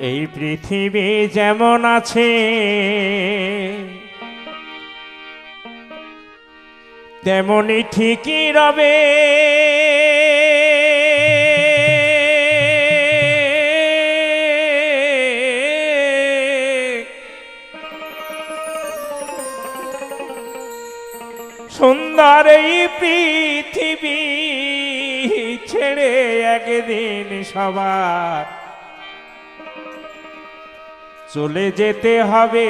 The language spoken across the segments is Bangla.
এই পৃথিবী যেমন আছে তেমনই ঠিকই রবে। সুন্দর এই পৃথিবী ছেড়ে একদিন সবার চলে যেতে হবে।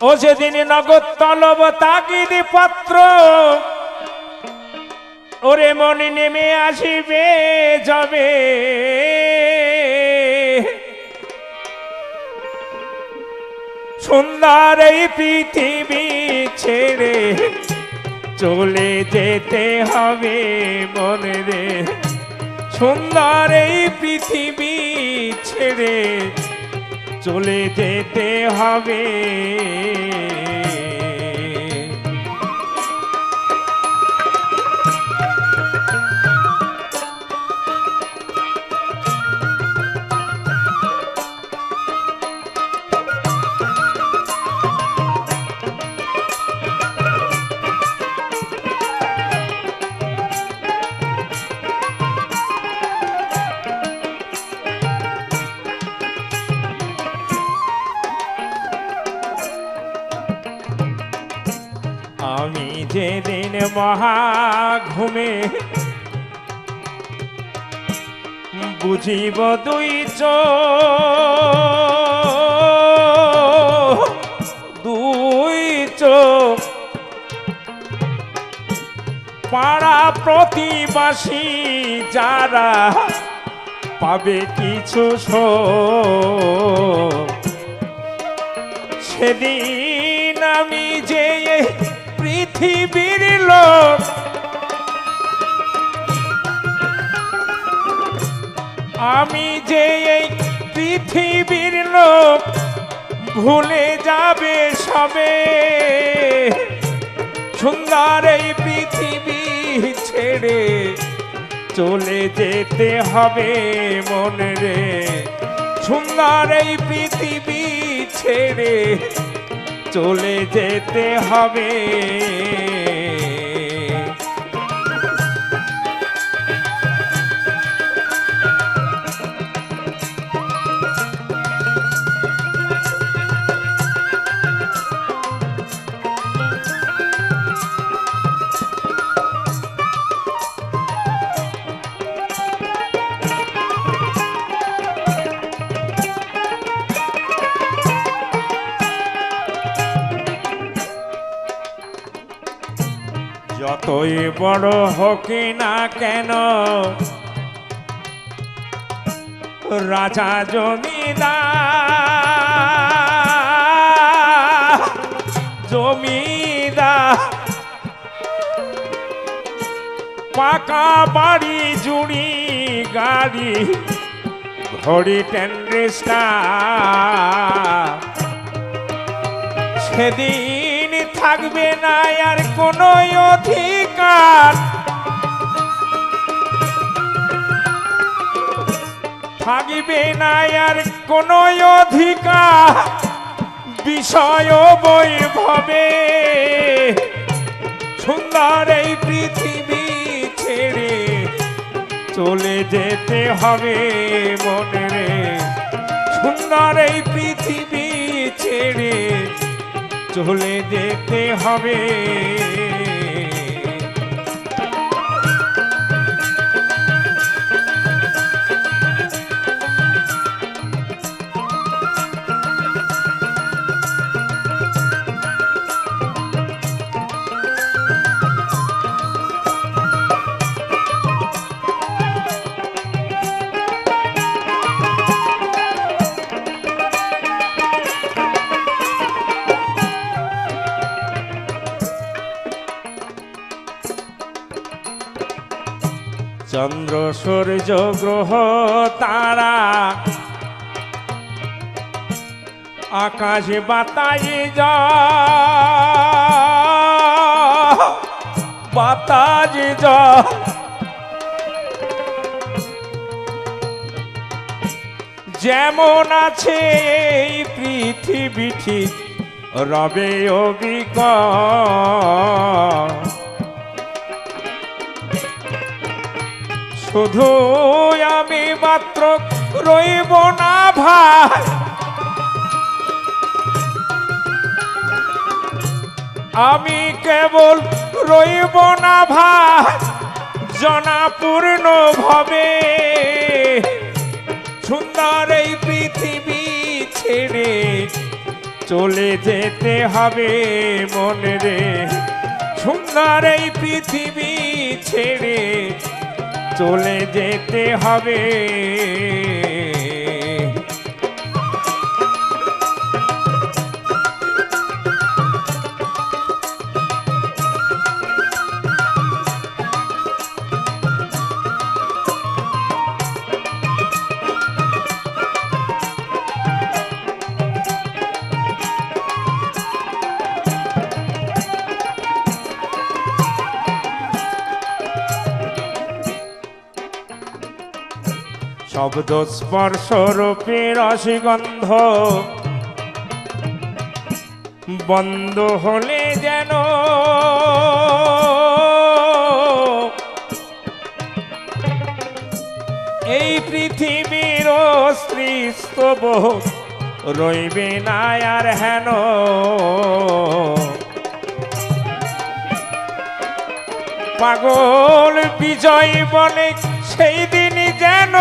ও যেদিন নগদ তলব তাগিদ পত্র, ওরে মনে নেমে আসিবে যাবে। সুন্দর এই পৃথিবী ছেড়ে চলে যেতে হবে মনে রে সুন্দর এই পৃথিবী ছেড়ে চলে যেতে হবে। যেদিন মহা ঘুমে বুঝিব দুই চোখ দুই চোখ। পাড়া প্রতিবাসী যারা পাবে কিছু সেদিন আমি যে পৃথিবীর লোক। আমি যে এই পৃথিবীর লোক, ভুলে যাবে সবে। সুন্দর এই পৃথিবী ছেড়ে চলে যেতে হবে মনে রে। সুন্দর এই পৃথিবী ছেড়ে চলে যেতে হবে। যতই বড় হোক না কেন, রাজা জমিদার জমিদার, পাকা বাড়ি, জুড়ি গাড়ি, ঘড়ি টেন্ড্রেস্টা সেদিন থাকবে না আর কোনো অধিকার। থাকবে না আর কোনো অধিকার। বিষয় বৈভবে সুন্দর এই পৃথিবী ছেড়ে চলে যেতে হবে মনে রে। সুন্দর এই পৃথিবী ছেড়ে চলে দেখতে হবে। চন্দ্র সূর্য গ্রহ তারা আকাশে বাতাই যা যেমন আছে এই পৃথিবী ঠিক রবে অবিক শুধু আমি মাত্র রইব না ভাই। আমি কেবল রইব না ভাই জনাপূর্ণ ভাবে সুন্দর এই পৃথিবী ছেড়ে চলে যেতে হবে মনে রে। সুন্দর এই পৃথিবী ছেড়ে চলে যেতে হবে। শব্দ স্পর্শ রূপে রসগন্ধ। বন্ধ হলে যেন এই পৃথিবীর স্ত্রীস্তব রইবে না আর হেন। পাগল বিজয় বলে সেই যেন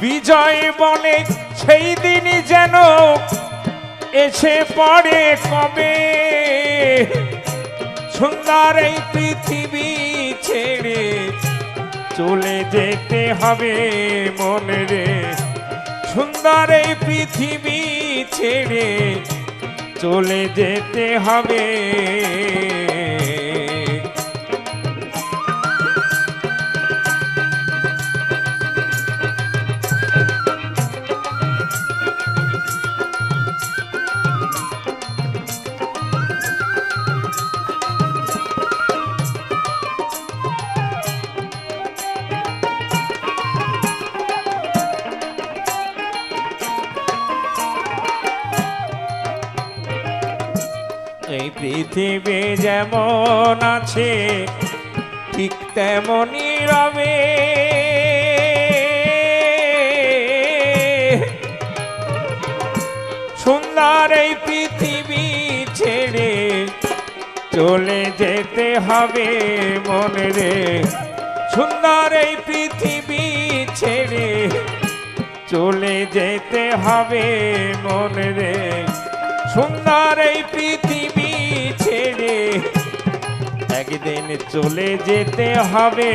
বিজয় বলে সেই দিনই যেন এসে পড়ে কবে? সুন্দর এই পৃথিবী ছেড়ে চলে যেতে হবে মনে রে। সুন্দর এই পৃথিবী ছেড়ে চলে যেতে হবে। পৃথিবী যেমন আছে, ঠিক তেমনই রবে। সুন্দর এই পৃথিবী ছেড়ে চলে যেতে হবে মনে রে। সুন্দর এই পৃথিবী ছেড়ে চলে যেতে হবে মনে রে। সুন্দর এই পৃথিবী একদিন চলে যেতে হবে।